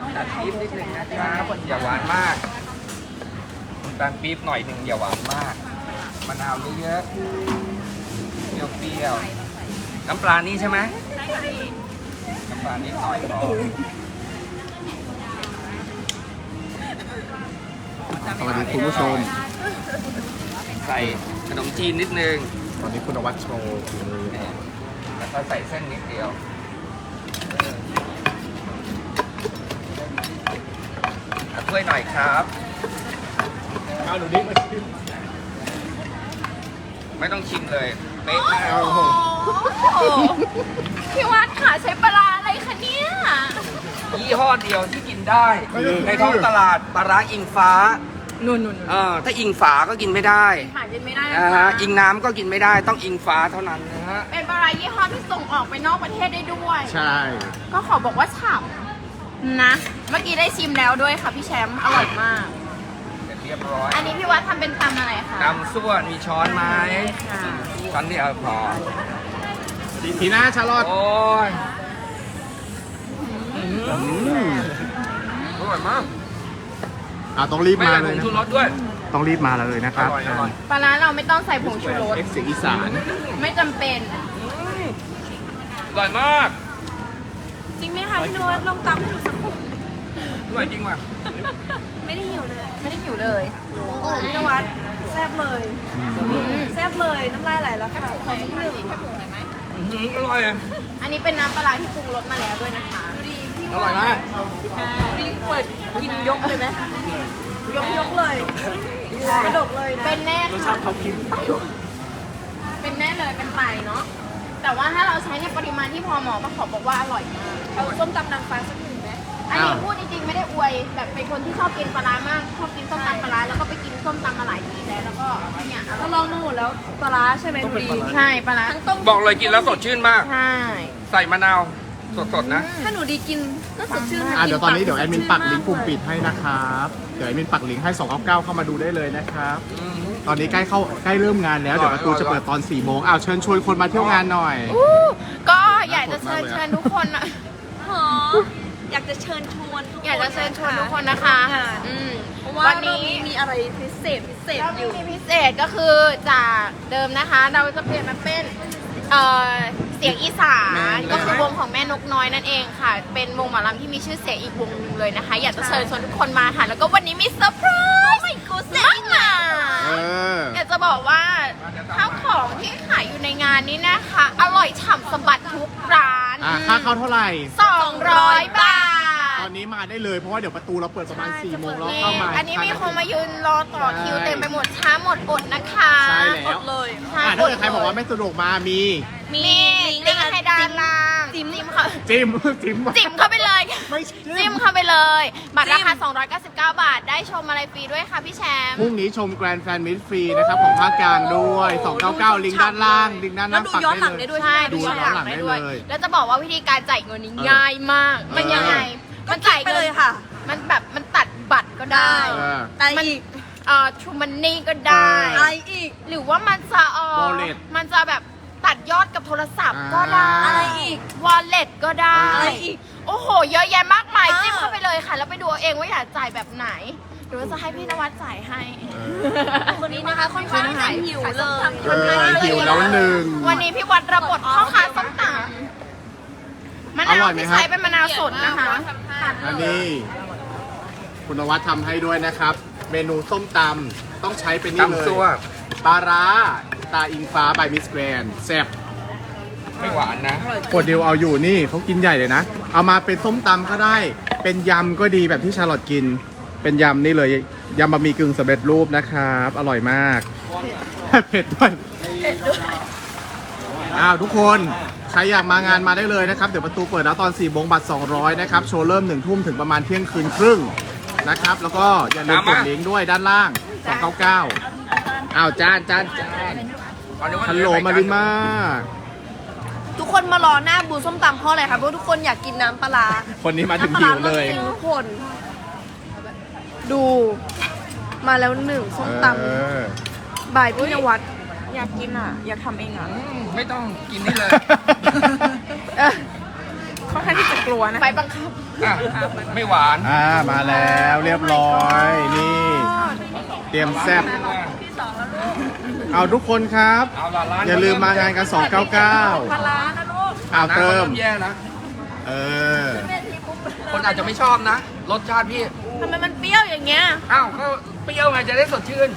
ตัดปี๊บนิดนึงนะครับอย่าหวานมากน้ำตาลปี๊บหน่อยหนึ่งอย่าหวานมากมะนาวเยอะๆเปรี้ยวๆน้ำปลานี่ใช่ไหมน้ำปลานิดหน่อยพอสวัสดีคุณผู้ชม ใส่ขนมจีนนิดนึง ตอนนี้คุณนวัดโชว์ฝีมือเนี่ยแล้วก็ใส่เส้นนิดเดียว เอาถ้วยหน่อยครับเอาหนูดิมาชิมไม่ต้องชิมเลยเป๊ะมากเอาพี่วัดค่ะใช้ปลาร้าอะไรคะเนี่ย ยี่ห้อเดียวที่กินได้ ในท้องตลาดปลาร้าอิงฟ้านุ่นนุ่นเออถ้าอิงฝาก็กินไม่ได้หากินไม่ได้นะนะฮะคะอิงน้ำก็กินไม่ได้ต้องอิงฟ้าเท่านั้นนะฮะเป็นปลาร้ายี่ห้อที่ส่งออกไปนอกประเทศได้ด้วย ใช่ ก็ขอบอกว่าฉ่ำ นะ เมื่อกี้ได้ชิมแล้วด้วยค่ะพี่แชมป์อร่อยมาก เสร็จเรียบร้อยอันนี้พี่วัดทำเป็นตำอะไรคะตำส่วนมีช้อนไหมค่ะช้อนเดียวพอทีหน้าชาลอตโอ้ยอืมอร่อยมากอ่าต้องรีบไม่มาใส่เลผยงนะชูรสด้วยต้องรีบมาเลยนะคอรับร่อยอร่อยปลาร้าเราไม่ต้องใส่ผงชูรสเอ็กซ์เสียงอีสานไม่จำเป็น อร่อยมากจริงไหมคะพี่นวดลองตำให้หนูสักคน อร่อยจริงว่ะไม่ได้หิวเลยไม่ได้หิวเลยพี่นวัดแซ่บเลยแซ่บเลยน้ำลายไหลแล้วค่ะขอนิดนึงอื้อหืออร่อยอะอันนี้เป็นน้ำปลาร้าที่ปรุงรสมาแล้วด้วยนะคะอร่อยมากรีบเปิดกินยกเลยไหมยกยกเลยกระดกเลยนะเป็นแน่ค่ะเป็นแน่เลยเป็นไตเนาะแต่ว่าถ้าเราใช้ในปริมาณที่พอเหมาะก็ขอบอกว่าอร่อยมากเอาส้มตำนางฟ้าสักหนึ่งไหม อันนี้พูดจริงๆไม่ได้อวยแบบเป็นคนที่ชอบกินปลาร้ามากชอบกินส้มตำปลาร้าแล้วก็ไปกินส้มตำมาหลายทีแล้วแล้วก็เนี่ยอร่ถ้าอยลองมาหมดแล้วปลาร้าใช่ไหมดูดีใช่ปลาร้าทั้งต้มบอกเลยกินแล้วสดชื่นมาก ใช่ใส่มะนาวสดๆนะถ้าหนูดีกินก็สดชื่นอ่าเดี๋ยวตอนนี้เดี๋ยวแอดมินปักลิงก์ปุ่มปิดให้นะครับเดี๋ยวแอดมินปักลิงก์ให้299เข้ามาดูได้เลยนะครับ ตอนนี้ใกล้เข้าใกล้เริ่มงานแล้วเดี๋ยวประตูจะเปิดตอน4โมงอ้าวเชิญชวนคนมาเที่ยวงานหน่อยอู้ก็อยากจะเชิญเชิญทุกคนนะห ออยากจะเชิญชวนทุกคนอยากจะเชิญชวนทุกคนนะคะค่ะอืมเพราะว่าวันนี้นี้มีอะไรพิเศษพิเศษเราอยู่มีพิเศษก็คือจากเดิมนะคะ เราจะเปลี่ยนมาเป็นเอ่อเสียงอีสานแม่ก็คือวงของแม่นกน้อยนั่นเองค่ะ เป็นวงหมอลำที่มีชื่อเสียงอีกวงหนึงเลยนะคะ อยากจะเชิญชวนทุกคนมาค่ะ แล้วก็วันนี้มีเซอร์ไพรส์มากมายเอ อ อยากจะบอกว่าข้าวของที่ขายอยู่ในงานนี้นะคะ อร่อยฉ่ำสะบัดทุกร้าน อ่าค่าเข้าเท่าไหร่ 200 บาทต อนนี้มาได้เลยเพราะว่าเดี๋ยวประตูเราเปิดประมาณ4โมงแล้วเข้ามาอันนี้มีคนมายืนรอต่อคิวเต็มไปหมดช้าหมดอดนะคะใช่แล้วเลยใช่อ่าถ้าเกิดใครบอกว่าไม่สะดวกมามีมีลิงก์ให้ด้านล่างจิ้มเขาจิ้มจิ้มจิ้มเข้าไปเลยไม่ใช่จิ้มเข้าไปเลย บัตรราคา 299 บาท ได้ชมอะไรฟรีด้วยค่ะพี่แชมป์พรุ่งนี้ชมแกรนด์แฟนมิตฟรีนะครับของภาคกลางด้วย 299 ลิงก์ด้านล่าง ลิงก์ด้านแล้ล่าวงดูปักย้อนหลัได้งเลได้ยด้วยใช่ดูดูย้ย้ออนนหหลัลังงได้ได้ด้วยเลยแล้วจะบอกว่าวิธีการจ่ายเงินนี้ง่ายมาก มันยังไง มันจ่ายไปเงิเลยค่ะ มันแบบมันตัดบัตรก็ได้ เออแต่มันอีกเอ่อทูมันนี่ก็ได้เออะไรอีก หรือว่ามันจะเออ Wallet มันจะแบบตัดยอดกับโทรศัพท์ก็ได้อ่าอะไรอีกวอลเล็ตก็ได้ อะไรอีกโอ้โห เยอะแยะมากมายอ่า จิ้มเข้าไปเลยค่ะ แล้วไปดูเอาเองว่าอยากจ่ายแบบไหน หรือว่าจะให้พี่นวัดจ่ายให้วันนี้นะคะค่อนข้างจะหิวเลย เออหิวแล้วหนึ่ง วันนี้พี่วัดระบทพ่อค้าส้มตำ มะอร่นาวอยไหมที่ครับ ใช้เป็นมะนาวสดนะคะ อันนี้คุณนวัดทำให้ด้วยนะครับ เมนูส้มตำต้องใช้เป็นนี่เลยตำซั่วปลาร้าตาอิงฟ้าบายมิสแกรนแซ่บไม่หวานนะ กดเดียวเอาอยู่นี่เขากินใหญ่เลยนะ เอามาเป็นส้มตำก็ได้ เป็นยำก็ดีแบบที่ชาลอตกิน เป็นยำนี่เลยยำบะหมี่กึ่งสำเร็จรูปนะครับ อร่อยมาก เผ็ดด้วย อ้าวทุกคนใครอยากมางานมาได้เลยนะครับ เดี๋ยวประตูเปิดแล้วตอน4โมงบัตร 200 นะครับ โชว์เริ่ม1ทุ่มถึงประมาณเที่ยงคืนครึ่งนะครับ แล้วก็อย่าลืมกดลิงก์ด้วยด้านล่าง 299อ้าวจานจานจานฮัลโหลมาริมาทุกคนมารอหน้าบูธส้มตำเพราะอะไรคะเพราะทุกคนอยากกินน้ำปลาร้าคนนี้มาถึงน้ำปลาหิร้าวเลยจริงๆทุกคน ดูมาแล้วหนึ่งส้มตเออำบ่ายพี่นวัด อยากกินอะ อยากทำเองอะไม่ต้องกินนี่เลยเออค่อนข้างที่จะกลัวนะไฟบังคับอะไม่หวานอ่ามาแล้วเรียบร้อยนี่ เตรียมแซ่บเอาทุกคนครับ เอาละร้านอย่าลืมมางานกัน299ปลาร้านะลูกอ้าวเติม น้ำนแย่นะเออ คนอาจจะไม่ชอบนะ รสชาติพี่ ทำไมมันเปรี้ยวอย่างเงี้ยอ้าวก็เปรี้ยวไงจะได้สดชื่น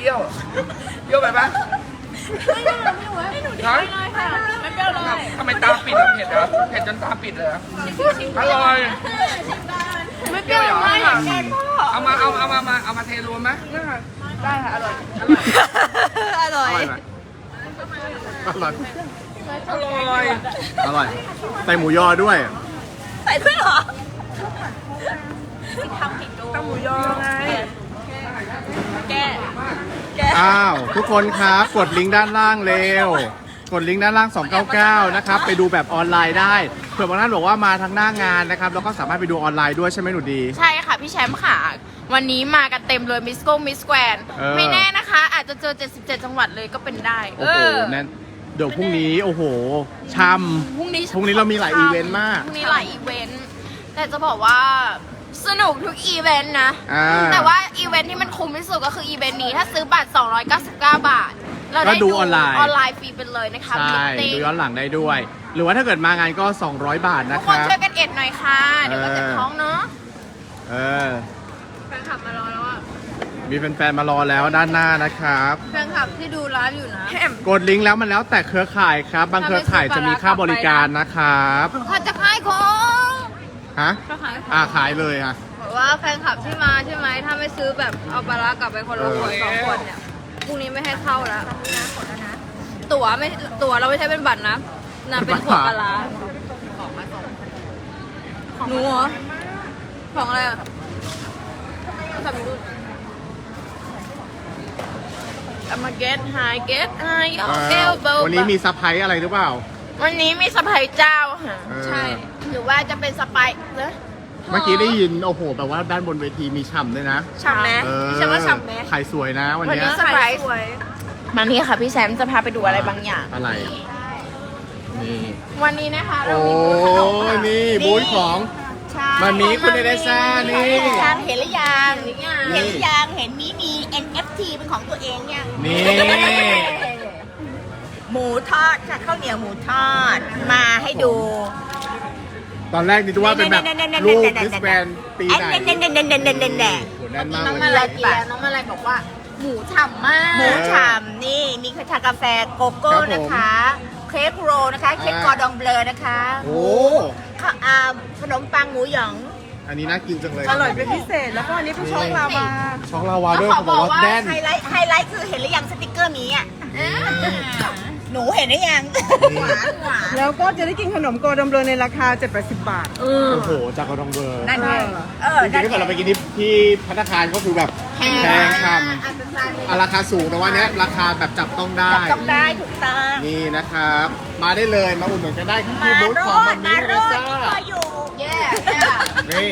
ไม่กินเปรี้ยวเปรี้ยวไปปะฮะไม่เปรี้ยวเลยทำไมตาปิดอะเผ็ดเหรอเผ็ดจนตาปิดเลยเหรออร่อยไม่เปรี้ยวเลยเอามาเอาเอามามาเอามาเทรวมไหมอร่อยอร่อยไหมอร่อยอร่อยอร่อยใส่หมูยอด้วยใส่ด้วยเหรอตำหมูยอไง แกอ้าว ทุกคนครับกดลิงก์ด้านล่างเร็ว กดลิงก์ด้านล่าง 299 นะครับ ไปดูแบบออนไลน์ได้เผื่อบางท่านบอกว่ามาทางหน้างานนะครับ แล้วก็สามารถไปดูออนไลน์ด้วยใช่ไหมหนูดี ใช่ค่ะพี่แชมป์ค่ะ วันนี้มากันเต็มเลยมิสโก้มิสแกรนเออ ไม่แน่นะคะ อาจจะเจอ 77 จังหวัดเลยก็เป็นได้ โอ้โหนั่นเดี๋ยวพรุ่งนี้ โอ้โหช่พรุ่งนี้พรุ่งนี้เรามีหลายอีเวนต์มากพรุ่งนี้หลายอีเวนต์แต่จะบอกว่า สนุกทุกอีเวนต์นะ อ่า แต่ว่าอีเวนต์ที่มันคุ้มที่สุดก็คืออีเวนต์นี้ถ้าซื้อบัตร 299 บาท เราได้ก็ดูออนไลน์ ออนไลน์ฟรีไปเลยนะคะำใช่มิตติ้งดูย้อนหลังได้ด้วย หรือว่าถ้าเกิดมางานก็ 200 บาททุนะกคคนรับ ช่วยกันเอ็ดหน่อยค่ะ เดี๋ยวก็เออเจ็บท้องเนาะเออ แฟนคลับมารอแล้วอะมีแฟนๆมารอแล้วด้านหน้านะครับ แฟนคลับที่ดูไลฟ์อยู่นะกดลิงก์แล้วมันแล้วแต่เครือข่ายครับ บางเครือข่ายจะมีค่าบริการนะครับเขาจะขายของ ฮะจะขายของอ่าขายเลยอะบอกว่าแฟนคลับที่มาใช่ไหมถ้าไม่ซื้อแบบเอาปลาร้ากลับไปคนละขวดสองขวดเนี่ยพรุ่งนี้ไม่ให้เข้าแล้วตั๋วไม่ตั๋วเราไม่ใช้เป็นบัตรนะนะเป็นขวดปลาร้าหนูเหรอของอะไรอะทำดูเอามา get high get high อ่าเอลเบลวันนี้มีซัพพลายอะไรหรือเปล่า วันนี้มีสะพายเจ้าค่ะ เออ ใช่ หรือว่าจะเป็นสไปเนอะเมื่อกี้ได้ยินโอ้โหแบบว่าด้านบนเวทีมีฉ่ำด้วยนะฉ่ำไหมเออพี่แชมป์ว่าฉ่ำไหมขายสวยนะวันวันเนี้นี้ยเซอร์ไพรส์มานี่ค่ะพี่แซมจะพาไปดูอะไรบางอย่าง อะไร นี่ วันนี้นะคะเราโอ้มีบูธขนมค่ะยนี่บูธของ ใช่มามีคุณเอเดซ่านี่ทางเห็นหรือยังหรือยังเห็นหรือยังเห็นมีมี NFT เป็นของตัวเองยัง นี่ หมูทอดค่ะข้าวเหนียวหมูทอดมาให้ดู ตอนแรกนี่ดูว่าเป็นแบบรูปมิสแกรนปีไหนเน่นเน่นเน่นเน่นเน่นเน่นเน่นโหแน่นมากน้องเลมายลายเกียน้องมาลายบอกว่า หมูฉ่ำมาก หมูฉ่ำนี่มีชากาแฟโกโก้นะคะ เค้กโรลนะคะเค้กกอร์ดองเบลอนะคะโอ้ข้าวอ่าขนมปังหมูหยองอันนี้น่ากินจังเลย อร่อยเป็นพิเศษ แล้วก็อันนี้เป็นช็อกลาวา ช็อกลาวาด้วยเขาบอกว่าแน่นไฮไลท์ไฮไลท์คือเห็นหรือยังสติกเกอร์หมีอะ หนูเห็นหรือยังหวานหวานแล้วก็จะได้กินขนมโกดมเบลอในราคา 780 บาท โอ้โห จากกระดองเบอร์นั่นไงเออจริงๆถ้าเกิดเราไปกินที่ที่พัตตาคารก็คือแบบแพงคำอะราคาสูงแต่ว่าเนี้ยราคาแบบจับต้องได้ต้องได้ถูกต้องนี่นะครับ มาได้เลยมาอุดหนุนกันได้ที่มาบูธโรของมัดมมามี่โรเรดซ่าที่คอยอยู่แย่นี่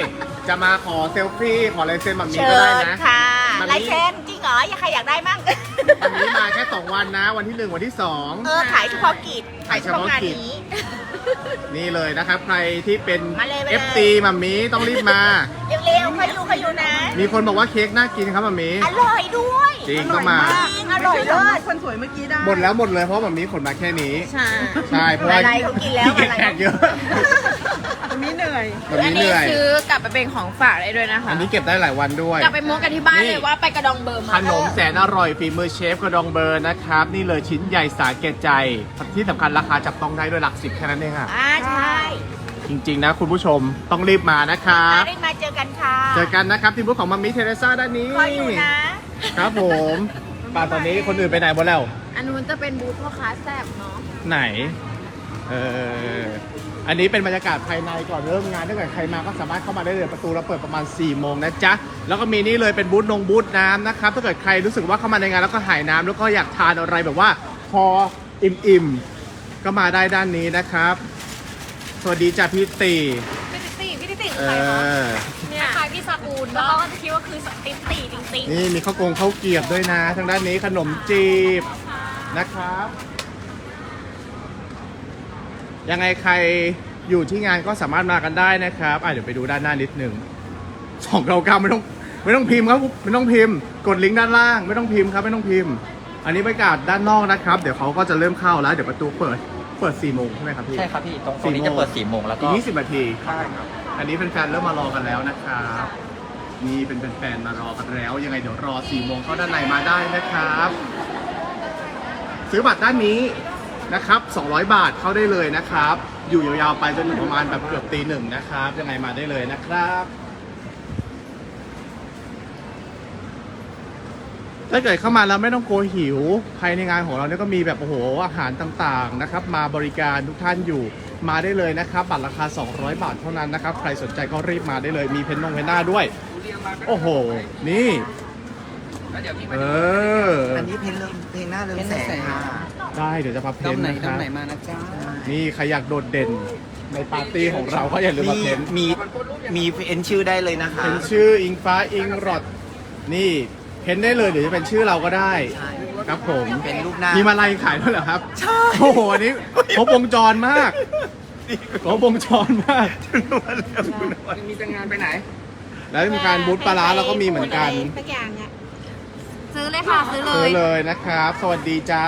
จะมาขอเซลฟี่ขอลายเซ็นมัมมี่เชิก็ได้ญนะค่ะมันมี ลายเซ็นจริงเหรออยากใครอยากได้มั่ง วันนี้มาแค่2วันนะ วันที่1วันที่เออขายเฉพาะกิจขายเฉพาะงานนี้2นี่เลยนะครับ ใครที่เป็นมาเลยมาเลย FC มัมมี่ต้องรีบมา เร็วๆคอยอยู่คอยอยู่นะ มีคนบอกว่าเค้กน่ากินครับมัมมี่ อร่อยด้วยจริงก็มา จริงอร่อยเลิศ คนสวยเมื่อกี้ได้หมดแล้วหมดเลยเพราะมัมมี่ขนมาแค่นี้ ใช่ใช่เพราะว่าอะไรเขากินแล้วขี้เกียจอะไรแขกเยอะวันนี้เหนื่อย มัมอันมี่เหนี้นื่อย ซื้อกลับไปเป็นของฝากได้ด้วยนะคะ อันนี้เก็บได้หลายวันด้วย กลับไปโม้กันที่บ้านนี่ เลยว่าไปกระดองเบอร์มาขนมแสนอร่อยฝีมือเชฟกระดองเบอร์นะครับ นี่เลยชิ้นใหญ่สาแก่ใจที่สำคัญราคาจับต้องได้ด้วยหลักสิบแค่นั้นเองอะอ่าใช่จริง ๆ นะคุณผู้ชมต้องรีบมานะครับ มาได้มาเจอกันค่ะเจอกันนะครับที่บูธของมัมมี่เทเรซ่าด้านนี้คอยอยู่นะครับผมป่าตอนนี้คนอื่นไปไหนหมดแล้ว อันนู้นจะเป็นบูธพ่อค้าแซ่บเนาะไหน เออ อันนี้เป็นบรรยากาศภายในก่อนเริ่มงานถ้าเกิดใครมาก็สามารถเข้ามาได้เลยประตูเราเปิดประมาณ4ี่โมงนะจ๊ะแล้วก็มีนี่เลยเป็นบูธนงบูธน้ำนะครับถ้าเกิดใครรู้สึกว่าเข้ามาในงานแล้วก็หายน้ำแล้วก็อยากทานอะไรแบบว่าพออิ่มๆก็มาได้ด้านนี้นะครับ สวัสดีจ้ะพี่ตีพี่ติพี่ติ๊กเออเนี่ยคล้ายพี่ซาบูนแล้วก็จะคิดว่าคือติ๊กตีจริงนี่มีข้าวกงข้าวเกรียบด้วยนะ ทางด้านนี้ขนมจีบนะครับ ยังไงใครอยู่ที่งานก็สามารถมากันได้นะครับอะเดี๋ยวไปดูด้านหน้านิดหนึ่งสองเก้าเก้าไม่ต้องไม่ต้องพิมพ์ครับไม่ต้องพิมพ์ กดลิงก์ด้านล่าง ไม่ต้องพิมพ์ครับไม่ต้องพิมพ์ อันนี้บรรยากาศด้านนอกนะครับ เดี๋ยวเขาก็จะเริ่มเข้าแล้ว เดี๋ยวประตูเปิดเปิด4โมงใช่ไหมครับพี่ใช่ครับพี่ ตรงตรงนี้สี่โมงจะเปิด4โมงแล้วอีก็ก20นาทีใช่ครับ อันนี้เป็นแฟนๆเริ่มมารอกันแล้วนะครับนี่เป็นแฟนๆมารอกันแล้ว ยังไงเดี๋ยวรอ4โมงเข้าด้านในมาได้นะครับ ซื้อบัตรด้านนี้ นะครับ 200 บาทเข้าได้เลยนะครับ อยู่ยาวๆไปจนถึงประมาณแบบเกือบตีหนึ่งนะครับ ยังไงมาได้เลยนะครับ ถ้าเกิดเข้ามาแล้วไม่ต้องกลัวหิว ภายในงานของเราเนี่ยก็มีแบบโอ้โหอาหารต่างๆนะครับ มาบริการทุกท่านอยู่มาได้เลยนะครับ บัตรราคา 200 บาทเท่านั้นนะครับ ใครสนใจก็รีบมาได้เลย มีเพนนงเพนหน้าด้วย โอ้โห นี่ แล้วเดี๋ยวพี่เอมาดูอ อันนี้เพลงเริ่มเพลงหน้าเริ่มแสงค่ะได้เดี๋ยวจะมาเพ้ด้อนมไหนนะคด้อรัมบไหนมานะจ๊ะนี่ใครอยากโดดเด่นในปาร์ตี้ของเราก็อย่าลืมมามีเพ้นมีมีเอ็นชื่อได้เลยนะคะเป็นชื่ออิงฟ้าอิงรอดนี่เพ้นได้เลยหรือจะเป็นชื่อเราก็ได้ใช่ครับผมเป็นรูปหน้ามีมาลัยขายด้วยเหรอครับใช่โอ้โหอันนี้ครบวงจรมากครบวงจรมาก มีแต่งงานไปไหน แล้วมีการบูธปลาร้าเราก็มีเหมือนกัน ซื้อเลยค่ะ ซื้อเลซื้อย เลยนะครับ สวัสดีจ้า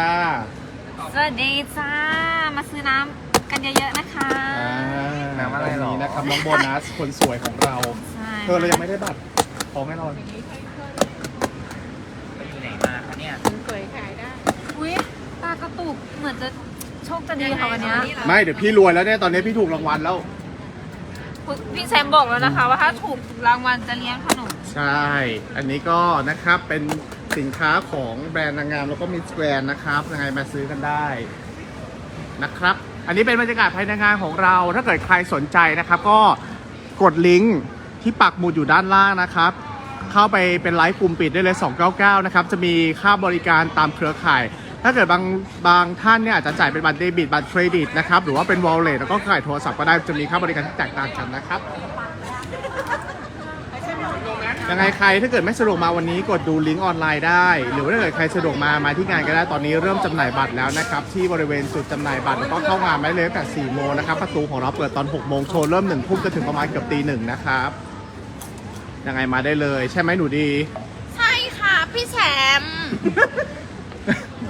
สวัสดีจ้า มาซื้อน้ำกันเยอะๆนะคะ อ่าน้ำอะไรหรอ วันนี้นะครับน้องโบนัสคนสวยของเรา ใช่เธอเรายังไม่ได้บัตรขอไม่รอไปอยู่ไหนมาคะเนี่ย อุ้ยตากระตุก เหมือนจะโชคจะดีค่ะวันเนี้ยไม่เดี๋ยวพี่รวยแล้วเนี่ยตอนนี้พี่ถูกรางวัลแล้วพี่แซมบอกแล้วนะคะ ว่าถ้าถูกรางวัลจะเลี้ยงขนม ใช่ อันนี้ก็นะครับเป็น สินค้าของแบรนด์นางงาม แล้วก็มิสแกรนนะครับยังไงมาซื้อกันได้นะครับ อันนี้เป็นบรรยากาศภายในงานของเรา ถ้าเกิดใครสนใจนะครับ ก็กดลิงก์ที่ปักหมุดอยู่ด้านล่างนะครับ เข้าไปเป็นไลฟ์กลุ่มปิดได้เลย 299 นะครับ จะมีค่าบริการตามเครือข่าย ถ้าเกิดบางบางท่านเนี่ยอาจจะจ่ายเป็นบัตรเดบิตบัตรเครดิตนะครับ หรือว่าเป็นวอลเล็ตแล้วก็ขายโทรศัพท์ก็ได้ จะมีค่าบริการที่แตกต่างกันนะครับ ยังไงใครถ้าเกิดไม่สะดวกมาวันนี้กดดูลิงก์ออนไลน์ได้ หรือว่าถ้าเกิดใครสะดวกมามาที่งานก็ได้ตอนนี้เริ่มจำหน่ายบัตรแล้วนะครับที่บริเวณจุดจำหน่ายบัตรแล้วก็เข้างานได้เลยตั้งแต่4โมงนะครับประตูของเราเปิดตอน6โมงโชว์เริ่ม1ทุ่มจนถึงประมาณเกือบตีหนึ่งนะครับยังไงมาได้เลย ใช่ไหมหนูดี ใช่ค่ะ พี่แซม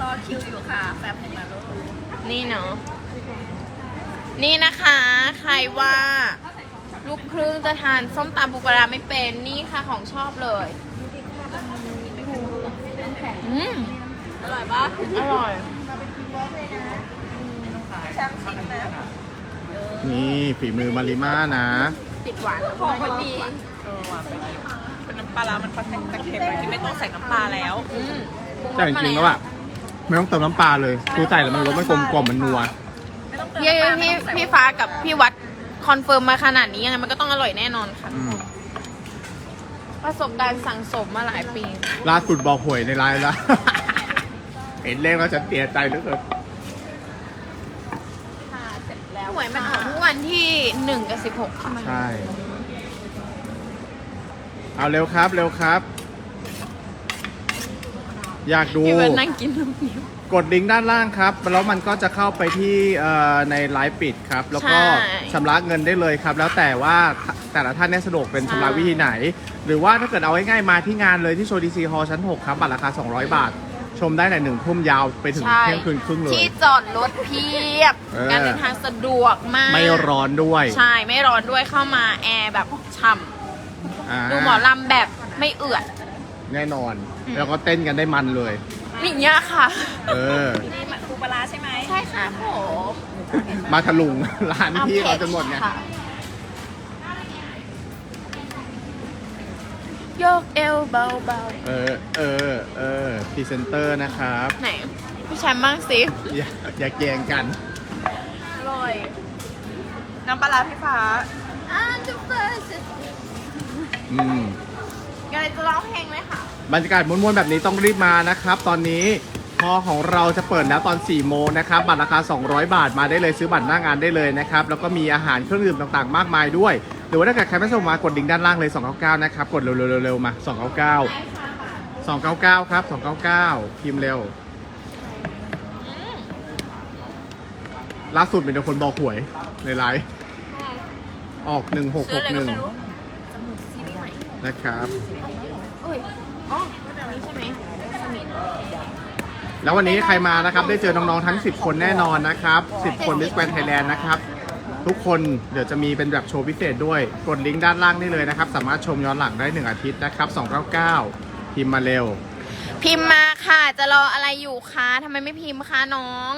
รอคิวอยู่ค่ะแป๊บนึงนะลูกนี่เนาะนี่นะคะ ใครว่า ลูกครึ่งจะทานส้มตำปูปลาร้าไม่เป็นนี่ค่ะของชอบเลยอืมอร่อยปะอร่อยนี่ฝีมือมาริมานะ ติดหวานของพอดีเออหวานไปเป็นน้ำปลาร้ามันค่อนข้างจะเค็มหน่อยที่ไม่ต้องใส่น้ำปลาแล้วอืมแต่จริงๆแล้วอะไม่ต้องเติมน้ำปลาเลยคือใส่แล้วมันรสมันกลมกล่อมมันนัวไม่ต้องเติมพี่น้ำปลาพี่ไม่ต้องใส่พี่ฟ้ากับพี่วัด คอนเฟิร์มมาขนาดนี้ยังไงมันก็ต้องอร่อยแน่นอนค่ะ อืมประสบการณ์สั่งสมมาหลายปี ล่าสุดบอกหวยในไลน์แล้ว เห็นเลขแล้วฉันเสียใจเหลือเกินหวยมันออกทุกวันที่หนึ่งกับสิบหกใช่ไหมใช่ เอาเร็วครับ เร็วครับ อยากดู พี่วันนั่งกินน้ำเงี้ยว กดลิงก์ด้านล่างครับ แล้วมันก็จะเข้าไปที่เอ่อในไลฟ์ปิดครับ แล้วก็ใช่ชำระเงินได้เลยครับ แล้วแต่ว่าแต่ละท่านเนี่ยสะดวกเป็นชำระวิธีไหน หรือว่าถ้าเกิดเอาง่ายๆมาที่งานเลยที่โชว์ดีซีฮอลชั้น 6 ครับ บัตรราคา 200 บาท ชมได้ในหนึ่งทุ่มยาวไปถึงใช่เที่ยงคืนครึ่งเลย ที่จอดรถเพียบ เออ การเดินทางสะดวกมาก ไม่ร้อนด้วยใช่ ไม่ร้อนด้วยเข้ามาแอร์แบบฉ่าำดูหมอลำแบบไม่เอือด แน่นอน แล้วก็เต้นกันได้มันเลยอย่างเงี้ยค่ะ เออ นี่มันปูปลาร้าใช่ไหมใช่ค่ะผมมาถลุงร้านพี่เราจนหมดไงค่ะโยกเอวเบาเออ เออ เออพรีเซนเตอร์นะครับ ๆ ไหนพี่แชมป์บ้างสิ อย่าอย่าแกล้งกัน อร่อย น้ำปลาร้าพี่ฟ้า อืม ยังไงจะร้องเพลงไหมคะบรรยากาศม้วนๆแบบนี้ต้องรีบมานะครับ ตอนนี้พอของเราจะเปิดแล้วตอน 4 โมงนะครับ บัตรราคา 200 บาทมาได้เลยซื้อบัตรหน้างานได้เลยนะครับ แล้วก็มีอาหารเครื่องดื่มต่างๆ มากมายด้วย หรือว่าถ้าเกิดใครไม่สะดวกมากดลิงก์ด้านล่างเลย 299 นะครับ กดเร็วๆๆๆมา 299 299 ครับ 299 พิมพ์เร็ว ล่าสุดมีแต่คนบอกหวยในไลฟ์ออกหนึ่งหกหกหนึ่ง นะครับแล้ววันนี้ใครมานะครับได้เจอน้องๆทั้ง 10 คนแน่นอนนะครับ 10 คนมิสแกรนไทยแลนด์นะครับ ทุกคนเดี๋ยวจะมีเป็นแบบโชว์พิเศษด้วยกดลิงก์ด้านล่างได้เลยนะครับ สามารถชมย้อนหลังได้ 1 อาทิตย์นะครับ 299 พิมพ์มาเร็ว พิมพ์มาค่ะ จะรออะไรอยู่คะทำไมไม่พิมพ์คะน้อง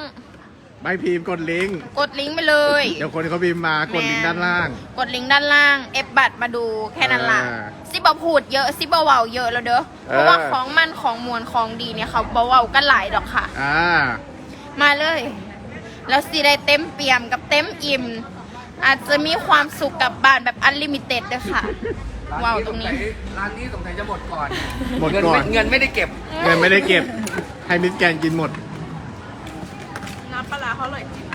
ไม่พิมพ์กดลิงก์กดลิงก์ไปเลย เดี๋ยวคนเขาพิมพ์มากดลิงก์ด้านล่าง กดลิงก์ด้านล่าง เอฟบัตรมาดูแค่นั้นละอ่าซิบพูดเยอะซิบเว้าเยอะแล้วเด้อเพราะว่าของมันของมวลของดีเนี่ยเขาเว้ากันหลายดอกค่ะ อ่า มาเลย แล้วสิได้เต็มเปี่ยมกับเต็มอิ่ม อาจจะมีความสุขกับบ้านแบบอันลิมิเต็ดด้วยค่ะ ว้าวตรงนี้ ร้านนี้สงสัยจะหมดก่อนหมดก่อน เงินไม่เงินไม่ได้เก็บ เงินไม่ได้เก็บให้มิสแกรนกินหมด น้ำปลาร้าเขาอร่อยจริง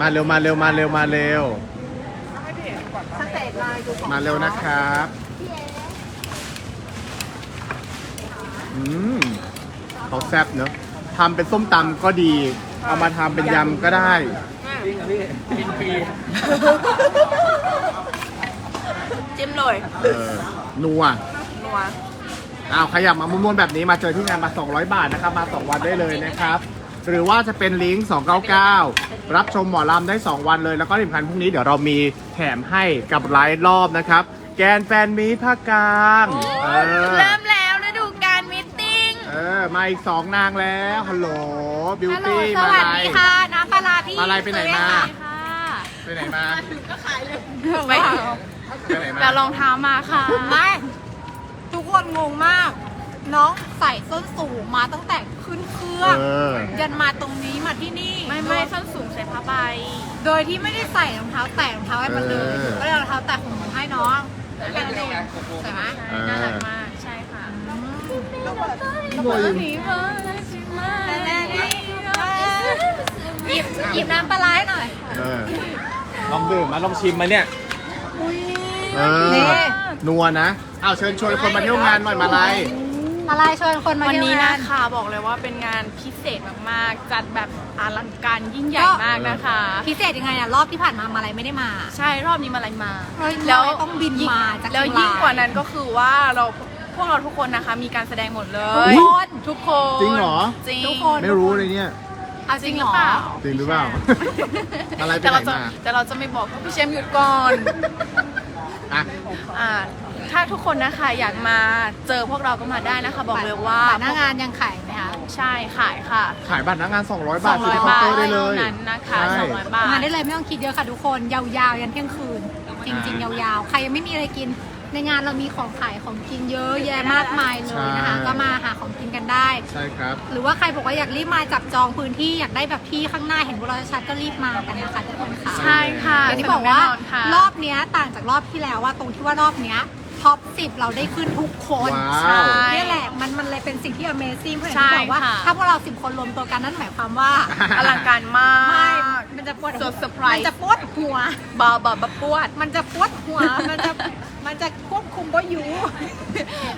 มาเร็วมาเร็วมาเร็วมาเร็วมาเร็วนะครับ อืมเขาแซ่บเนอะทำเป็นส้มตำก็ดี เอามาทำเป็นยำก็ได้จริงเหรอพี่กินฟรีจิ้มเลยเออนัวนัว อ้าวใครอยากมาม้วนๆแบบนี้มาเจอที่งานมา 200 บาทนะครับ มา 2 วันได้เลยนะครับ หรือว่าจะเป็นลิงก์ 299 รับชมหมอลำได้ 2 วันเลย แล้วก็ที่สำคัญพรุ่งนี้เดี๋ยวเรามีแถมให้กับไลฟ์รอบนะครับ แกนแฟนมีภาคกลางเออเริ่มแล้วฤดูการมิทติ้งเออมาอีก 2 นางแล้วฮัลโหลบิวฮัลโหลตี้สมาวัสไลดีฟ์ค่ะ น้ำปลาร้าพี่มาไลฟ์ไปไหนมาค่ะไปไหนมา ไปไปไหนมาแล้วรองเท้ามาค่ะ ไม่ ทุกคนงงมาก น้องใส่ส้นสูงมาตั้งแต่ขึ้นเครื่องเออ ยันมาตรงนี้มาที่นี่ ไม่ไม่ส้นสูงใส่ผ้าใบ โดยที่ไม่ได้ใส่รองเท้าแตะรองเท้าให้มันเลยเออ ก็เลยเอารองเท้าแตะของหนูให้น้องแค่นั้นเองใส่ไหมเออน่ารักมาก ใช่ค่ะหยิบหยิบน้ำปลาร้าให้หน่อย เออลองดื่มมาลองชิมมาเนี่ย เอนี่อนั วนะอ้าวเชิญชวนคนมาเที่ยวงานหน่อยมาไลฟ์อะไรชวนคนมาวันเที่ยวนี้งานะน คะบอกเลยว่าเป็นงานพิเศษมากๆ จัดแบบอลังการยิ่งใหญ่มากนะคะ พิเศษยังไงอะรอบที่ผ่านมามาอะไรไม่ได้มา ใช่รอบนี้มาอะไรมาเฮ้ยแล้วต้องบินมาจากแล้วเชียงรายยิ่งกว่านั้นก็คือว่าเราพวกเราทุกคนนะคะ มีการแสดงหมดเลทุกยคนทุกคนจริงเหรอ จริงทุกคน ไม่รู้เลยเนี่ย เอาจริงเหรอจริงหรือเปล่าอะไรไปแต่ไหนเราจะมาแต่เราจะไม่บอกพี่เชมหยุดก่อน อะ อ่าถ้าทุกคนนะคะอยากมาเจอพวกเราก็มาได้นะคะ บอกเลยว่าบัตรหน้างานยังขายไหมคะ ใช่ขายค่ะ ขายบัตรหน้างาน 200 บาทซื้อ200ที่เคาน์เตอร์บาทได้เลยเท่านั้นนะคะใช่ 200 บาท มาได้เลยไม่ต้องคิดเยอะค่ะทุกคนยาวๆยันเที่ยงคืน จริง ๆ ยาวๆ ใครยังไม่มีอะไรกิน ในงานเรามีของขายของกินเยอะแยะมากมายเลยนะคะ ใช่ ก็มาหาของกินกันได้ ใช่ครับ หรือว่าใครบอกว่าอยากรีบมาจับจองพื้นที่อยากได้แบบที่ข้างหน้าเห็นพวกเราชัดก็รีบมากันนะคะทุกคนค่ะ ใช่ค่ะอย่างที่บอกว่าสนุแน่นนค่ะ รอบเนี้ยต่างจากรอบที่แล้วว่าตรงที่ว่ารอบเนี้ย ท็อป 10 เราได้ขึ้นทุกคนว้าวใช่นี่แหละมันมันเลยเป็นสิ่งที่ Amazing เพราะอย่างใช่ที่บอกว่าค่ะ ถ้าพวกเรา 10 คนรวมตัวกันนั่นหมายความว่า อลังการมาก ไม่ มันจะปวดหัว So surprise มันจะปวดหัว บาบาบาปวด มันจะปวดหัว มันจะ มันจะควบคุมก็อยู่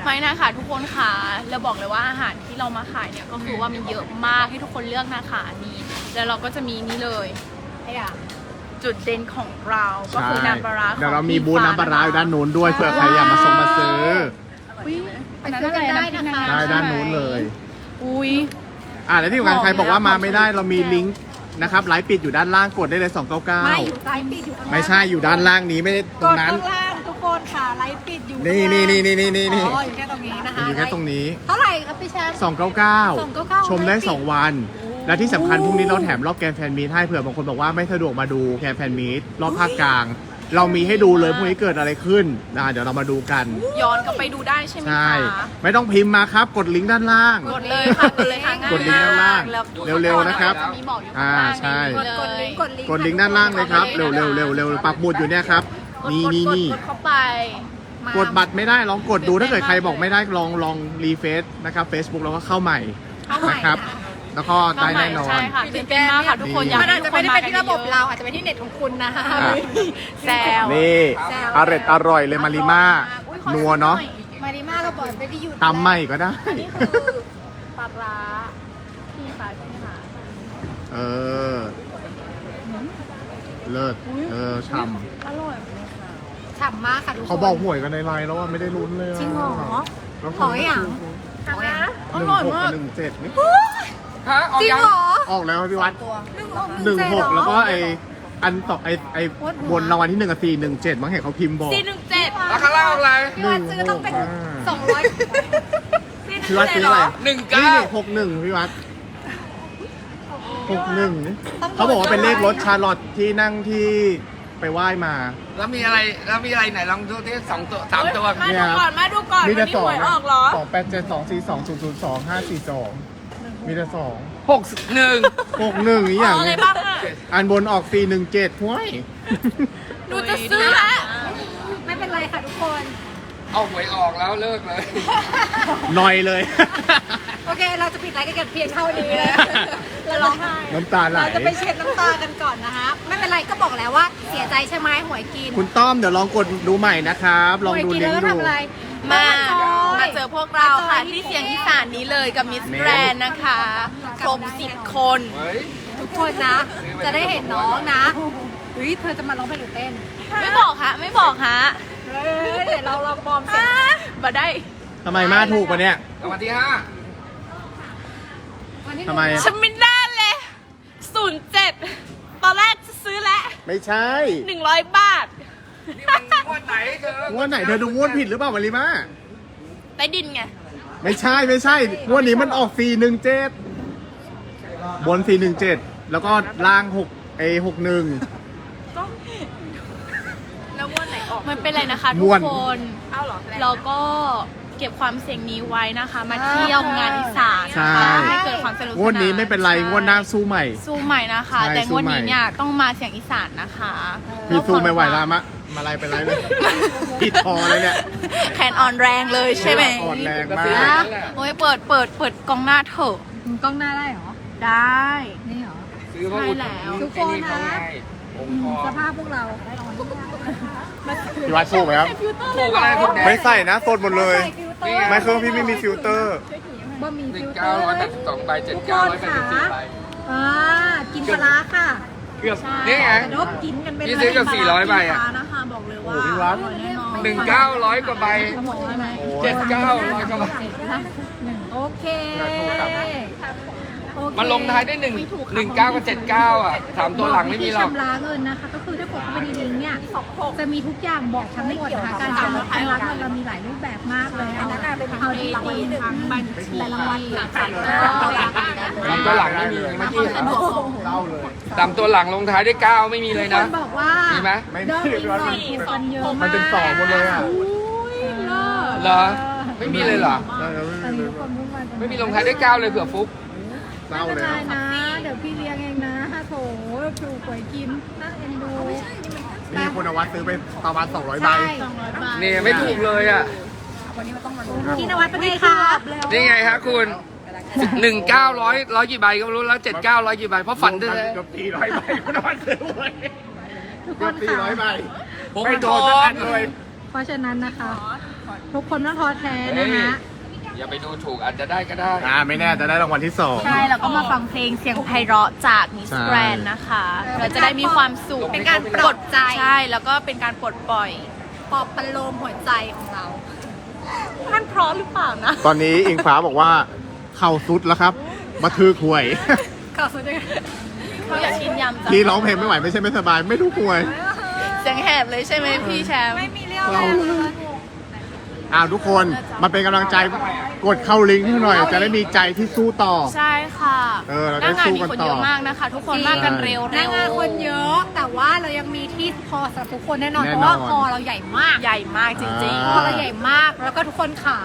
ไม่นะคะทุกคนค่ะเราบอกเลยว่าอาหารที่เรามาขายเนี่ยก็คือว่ามีเยอะมากให้ทุกคนเลือกนะคะนี่แล้วเราก็จะมีนี่เลย จุดเด่นของเราก็ใช่คือน้ำปลาร้าของเดี๋ยวเรามีพี่บูธน้ำปลาร้าอยู่ด้านนู้นด้วยเผื่อใครอยากมาส่งมาซื้อไปซื้อกันได้นะคะได้ด้านนู้นเลย อุ้ยอ่าแล้วที่สำคัญใครบอกว่ามาไม่ได้เรามีขอบคุณลิงก์นะครับไลฟ์ปิดอยู่ด้านล่างกดได้เลยไม่อยู่299ไลฟ์ปิดอยู่ข้างล่างไม่ใช่อยู่ด้านล่างนี้ไม่ได้ตกรงดนั้นข้างล่างทุกคนค่ะไลฟ์ปิดอยู่นี่นี่นี่นี่นี่นี่นี่อ๋ออยู่แค่ตรงนี้นะคะอยู่แค่ตรงนี้เท่าไหร่ครับพี่แชมป์299 299 ชมได้ 2 วัน และที่สำคัญพรุ่งนี้เราแถมรอบแกรนด์แฟนมีตให้เผื่อบางคนบอกว่าไม่สะดวกมาดูแกรนด์แฟนมีตรอบภาคกลาง เรามีให้ดูเลยพรุ่งนี้เกิดอะไรขึ้นนะเดี๋ยวเรามาดูกัน ย้อนกลับไปดูได้ใช่ไหมใช่ คะไม่ต้องพิมพ์มาครับ กดลิงก์ด้านล่าง กดเลยค่ะกดเลยค่ะง่ายกดลิงก์ด้านล่างแล้วเร็วๆนะครับจะมีบอกอยู่ข้างอ่าล่างใช่ในนี้กดเลลิยงก์กดลิงก์กดลิงก์ด้านล่างเลยครับเร็วเร็วเร็วเร็วปักหมุดอยู่เนี่ยครับกดนี่กดนี่กดนี่ กดเข้าไปมากดบัตรไม่ได้ลองกดดูถ้าเกิดใครบอกไม่ได้ลองลองรีเฟซนะครับ Facebook แล้วก็เข้าใหม่เข้าใหม่นะครับ แล้วก็ได้แน่นอน ใช่ค่ะตื่นเต้นมากค่ะทุกคนดีอยากมันให้อาจทุจะกคไม่นได้มาเป็นกันที่เยระบบอะเราอาจจะเป็นที่เน็ตของคุณนะคะอะแซวนี่อร่อยอร่อยเลยมาริมาอุ๊ยขอนัวเนาะมาริมาเราบอกไม่ได้หยุดตำใหม่ก็ได้อันนี้คือปลาร้าพี่ค่ะใช่ไหมคะเออ เลิศเออฉ่ฉ่ำมากค่ะทุกคนำเขาบอกหวยกันในไลน์แล้วว่าไม่ได้ลุ้นเลยะจริงเหรอแล้วขออย่าง หนึ่งหกกับหนึ่งเจ็ดนี่ ฮะออกจริงยังเหรอออกแล้วพี่วัดหนึ่งหนึ่งเจ็ดหกเรอแล้วก็ไออันต่อไอไอโคตรหัวบนรางวัลที่หนึ่งกับสี่หนึ่งเจ็ดมั้งเห็นเขาพิมพ์บอกสี่หนึ่งเจ็ดแล้วข้างล่างอะไรพี่วัดซื้อต้องเป็นหนึ่งหกสองร้อยพี่วัดซื้ออะไรหนึ่งนี่เก้านี่หกหนึ่งพี่วัดหกหนึ่งนี่เขาบอกว่าเป็นเลขรถชาร์ลอตที่นั่งที่ไปไหว้มา แล้วมีอะไรแล้วมีอะไรไหนลองดูที่สองตัวสามตัวมาเนี่ดูยก่อนมาดูก่อนมีวันแต่นี้สอหงวยออกเหรอสองแปดเจ็ดสองสี่สองศูนย์ศูนย์สองห้าสี่สอง มีแต่สองหกหนึ่งหกหนึ่งอีกอย่างเอาอะไรเนี่ยบ้างอะอันบนออกสี่หนึ่งเจ็ดห้วยดูจะซื้อแล้วไม่เป็นไรค่ะทุกคน เอาหวยออกแล้วเลิกเลย หน่อยเลย โอเค เราจะปิดไลฟ์กันเพียงเท่านี้เลยเราร้องไห้น้ำตาไหล เราจะไปเช็ดน้ำตากันก่อนนะคะ ไม่เป็นไรก็บอกแล้วว่า เสียใจใช่ไหมหวยกินคุณต้อมเดี๋ยวลองกดดูใหม่นะครับ ลองหวยดูกินลิงแล้วก์ต้องดูทำอะไร มามาจอยมาเจอพวกเราค่ะมาจอยที่ที่เสียงอีสานนี้เลยกับมิสนี่แกรนนะคะครบสิบคนเฮ้ยทุกคนนะ จะได้เห็นน้องนะเฮ้ยเธอจะมาร้องเพลงหรือเต้นไม่บอกฮะไม่บอกฮะเฮ้ยเดี๋ยวเราเราปลอมเสียงบ่ได้ทำไมมาถูกปะเนี่ยรางวัลที่ห้าวันที่หทำนึ่งไมฉันไม่ได้เลยศูนย์เจ็ดตอนแรกจะซื้อแล้ว ไม่ใช่หนึ่งร้อยบาท นี่มันงวดไหนเธองวดไหนเธอดูงวดผิดหรือเปล่ามาริมา ใต้ดินไง ไม่ใช่ไม่ใช่งวดนี้มันออกสี่หนึ่งเจ็ดบนสี่หนึ่งเจ็ดแล้วก็ล่างหกเอหกหนึ่ง แล้วงวดไหนออก มันเป็นไรนะคะทุม่กวน คนเราก็เก็บความเสี่ยงนี้ไว้นะคะ มาเที่ยวงานอีสานนะคะให้เกิดความสนุกสนานงวดนี้ไม่เป็นไรใช่งวดหน้าสู้ใหม่ สู้ใหม่นะคะ ใช่แต่งวดสู้ใหม่ นี้เนี่ยต้องมาเสียงอีสานนะคะพี่สู้ไม่ไหวแล้วมะ มาอะไรเป็นไรเลยผิดคอเลยเนี่ย แขนอ่อนแรงเลยใช่ไหมอ่อนแรงมากโอ้ยเปิดเปิดเปิดกล้องหน้าเถอะ กล้องหน้าได้เหรอ ได้ นี่เหรอ ซื้อเพราะอุดหนุใช่แล้วทุกคนนะไอ้เขาไงองค์ทองสภาพพวกเราพี่วัดสู้ไหมครับ ถูกอะไรถูกแดงไม่ใส่นะสดหมดเลย ใส่ฟิลเตอร์ไม่เครื่องพี่ไม่มีฟิลเตอร์ บ่มีหนึ่ฟิงลเตอเก้าร์ร้อยแปดสิบสองใบเจ็ดเก้าร้อยแปดสิบสี่ใบ อ่ากินปลาร้าค่ะ เกือบนี่ไง แต่นกกินกันเป็นพี่ซื้อกับ400ใบอะ นะคะบอกเลยว่าโอ้โหพี่วัดแน่นอนหนึ่งเก้าร้อยกว่าใบหมดใช่ไหมเจ็ดเก้าร้อยกว่าใบ โอเค โอเคมันลงท้ายได้หนึ่งหนึ่งเก้ากับเจ็ดเก้าอะสามตัวหลังไม่มีหรอกชำระเงินนะคะ ก็คือถ้ากดเข้าไปในลิงก์เนี่ยจะมีทุกอย่างบอกทั้งหมดนะคะการชำระเงินเรามีหลายรูปแบบมากเลยเอาเอาที่ดีทั้งบัญชีแต่ละวันหลักสามตัวหลังไม่มีเมื่อกี้ครับสามตัวหลังลงท้ายด้วยเก้าไม่มีเลยคนะนบอกว่ามีไหม ไม่เดิมีมอินซีถูกกันเยอะมากมันเป็นสองหมดเลยอะอุ้ยเลิศเหรอ ไม่มีเลยเหรอตอนนี้คนมุ่งมั่นไม่มีลงท้ายด้วยเก้าเลยเผื่อฟุก เศร้าไม่เลเป็นยไรนะ เดี๋ยวพี่เลี้ยงเองนะโถถูกหวยกินน่าเอ็นดูมีคนเอาวัดซื้อไปประมาณ200ใบ ใช่นี่ไม่ถูกเลยอะ พี่นวัดเป็นไงคะนี่ไงฮะคุณหนึ่งเก้าร้อยร้อยกี่ใบก็ไม่รู้แล้วเจ็ดเก้าร้อยกี่ใบเพราะฝันด้วยนะเกือบสี่ร้อยใบคุณเอาวัดซื้อไว้ทุกคเกือบนสี่ร้อยใบผมไม่ไม่โดโดนนสักสัอักนอันเลเลยยเพราะฉะนั้นนะคะ ทุกคนต้องท้อแท้นะฮะ อย่าไปดูถูกอาจจะได้ก็ได้ อ่าไม่แน่จะได้รางวัลที่สอง ใช่แล้วก็มาฟังเพลงเสียงไพเราะจากมิสใช่ แกรนนะคะ เราจะได้มีความสุขเป็นการปลดใจ ใช่แล้วก็เป็นการปลดปล่อยปลอบประโลมหัวใจของเรา มันเพราะหรือเปล่านะตอนนี้อิงฟ้าบอกว่าเข่าสุดแล้วครับ มาถือหวยข่าวสุดยังไงเขาอยากกินยำจ้ะนี่ร้องเพลงไม่ไหวไม่ใช่ไม่สบาย ไม่ถูกหวย เสียงแหบเลยใช่ไหมพี่แชมป์ไม่มีเรี่ยวแรงเลย อ้าวทุกคนมาเป็นกำลังใจกดเข้าลิงก์ให้หน่อย จะได้มีใจที่สู้ต่อ ใช่ค่ะเออเราหได้น้างานสู้มีกันคนต่อ เยอะมากนะคะ ทุกคนมากันเร็วหน้างานคนเยอะ แต่ว่าเรายังมีที่พอสำหรับทุกคนแน่นอน แน่เพนอน ราะว่าฮอเราใหญ่มากใหญ่มากจริงอ่าฮอเราใหญ่มาก แล้วก็ทุกคนขา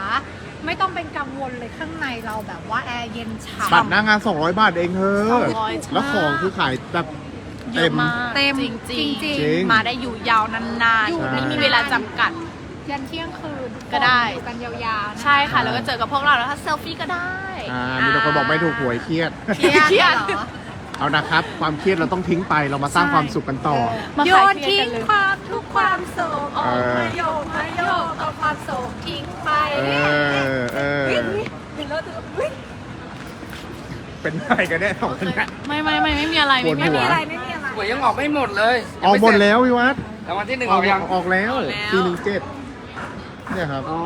ไม่ต้องเป็นกังวลเลยข้างในเราแบบว่าแอร์เย็นฉ่บัตรหน้างาน 200 บาทเองเธอ200ใช่ แล้วของคือขายแบบๆเยเต็อะม มากเต็มจริงจริงๆจริงจริงมาได้อยู่ยาวนานอยู่ๆ ไม่มีเวลาจำกัด ยันเที่ยงคืนก็ได้ อยู่กันยาวๆนะใช่ค่ะ แล้วก็เจอกับพวกเราแล้วถ้าเซลฟี่ก็ได้อ่ามีแต่คนบอกไม่ถูกหวยเครียด เครียดเครียด เหรอเอานะครับ ความเครียดเราต้องทิ้งไปเรามาสร้างความสุขกันต่อ มาโยขายนเครีทิ้ยงดกันเลย ความทุกความโศกออกเออมาโยกมาโยกเอาความโศกทิ้งไปเออเออเป็นไงกันแน่สองคนเนี้ย ไม่ไม่ไม่ไม่มีอะไรปวดไม่มีหัวอะไรสวยยังออกไม่หมดเลยออกหมดแล้วพี่วัดรางวัลที่หนึ่งออออกกยัง ออกแล้วสี่หนึ่งเจ็ด เนี่ยครับอ๋อ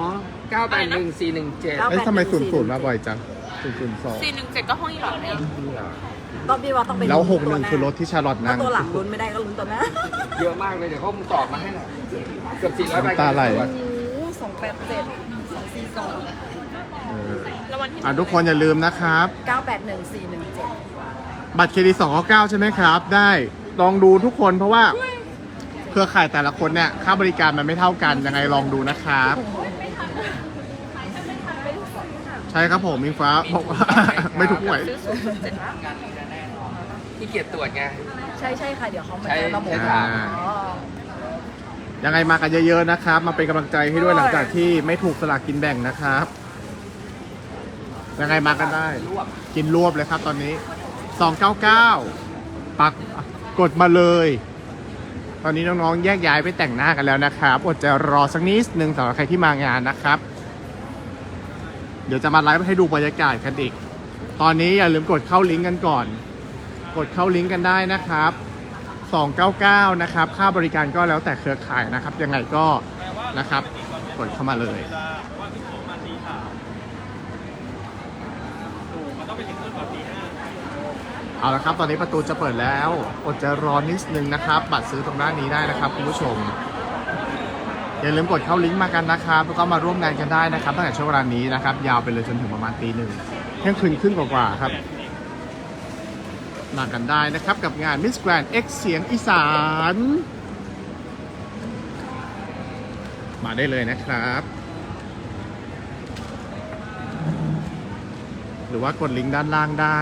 เก้าแปดหนึ่งสี่หนึ่งเจ็ดเอ้ยทำไมศูนย์ศูนย์มาบ่อยจังศูนย์ศูนย์สองสี่หนึ่งเจ็ดก็ห้องอีหลอดเนี่ยต้องพี่ว่าต้องไปแล้วหกหนึ่งคือรถที่ชาร์ลอตถ้านั่งตัวหลังลุ้นไม่ได้ก็ลุ้นตัวหน้าเยอะมากเลยเดี๋ยวเขาตอบมาให้หน่อยเกือบสี่ร้อยใบน้ำตาไหลสองแปดเจ็ดสองสี่สองเอออะทุกคนอย่าลืมนะครับเก้าแปดหนึ่งสี่หนึ่งเจ็ดบัตรเครดิต299ใช่ไหมครับ ได้ลองดูทุกคนเพราะว่า เครือข่ายแต่ละคนเนี่ยค่าบริการมันไม่เท่ากันยังไงลองดูนะครับ ใช่ครับผมมิงฟ้าบอกว่า ไม่ถูกหวยที่เกียจตรวจไง ใช่ใช่ค่ะเดี๋ยวเขามาใช่เจอระบบใช่อ่าอ๋อยังไงมากันเยอะๆนะครับ มาเป็นกำลังใจให้ด้วยหลังจากที่ไม่ถูกสลากกินแบ่งนะครับ ยังไงมากันได้กินรวบเลยครับตอนนี้ 299 ปักกดมาเลย ตอนนี้น้องๆแยกย้ายไปแต่งหน้ากันแล้วนะครับอดใจรอสักนิดนึงสำหรับใครที่มางานนะครับ เดี๋ยวจะมาไลฟ์ให้ดูบรรยากาศกันอีก ตอนนี้อย่าลืมกดเข้าลิงก์กันก่อน กดเข้าลิงก์กันได้นะครับ 299 นะครับ ค่าบริการก็แล้วแต่เครือข่ายนะครับ ยังไงก็นะครับ กดเข้ามาเลยเอา เอาละครับ ตอนนี้ประตูจะเปิดแล้ว อดใจรอนิดนึงนะครับ บัตรซื้อตรงด้านนี้ได้นะครับคุณผู้ชม อย่าลืมกดเข้าลิงก์มากันนะครับ แล้วก็มาร่วมงานกันได้นะครับ ตั้งแต่ช่วงเวลานี้นะครับ ยาวไปเลยจนถึงประมาณตีหนึ่งเที่ยงคืนครึ่งกว่าๆครับ มากันได้นะครับกับงาน Miss Grand X เสียงอีสาน มาได้เลยนะครับหรือว่ากดลิงก์ด้านล่างได้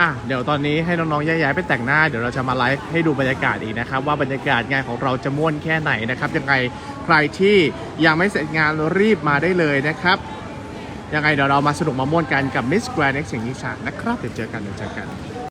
อะเดี๋ยวตอนนี้ให้น้องๆย้ายๆไปแต่งหน้า เดี๋ยวเราจะมาไลฟ์ให้ดูบรรยากาศอีกนะครับ ว่าบรรยากาศงานของเราจะม่วนแค่ไหนนะครับ ยังไงใครที่ยังไม่เสร็จงานรีบมาได้เลยนะครับ ยังไงเดี๋ยวเรามาสนุกมาม่วนกันกับ Miss Grand X เสียงอีสานนะครับเดี๋ยวเจอกันเดี๋ยวเจอกัน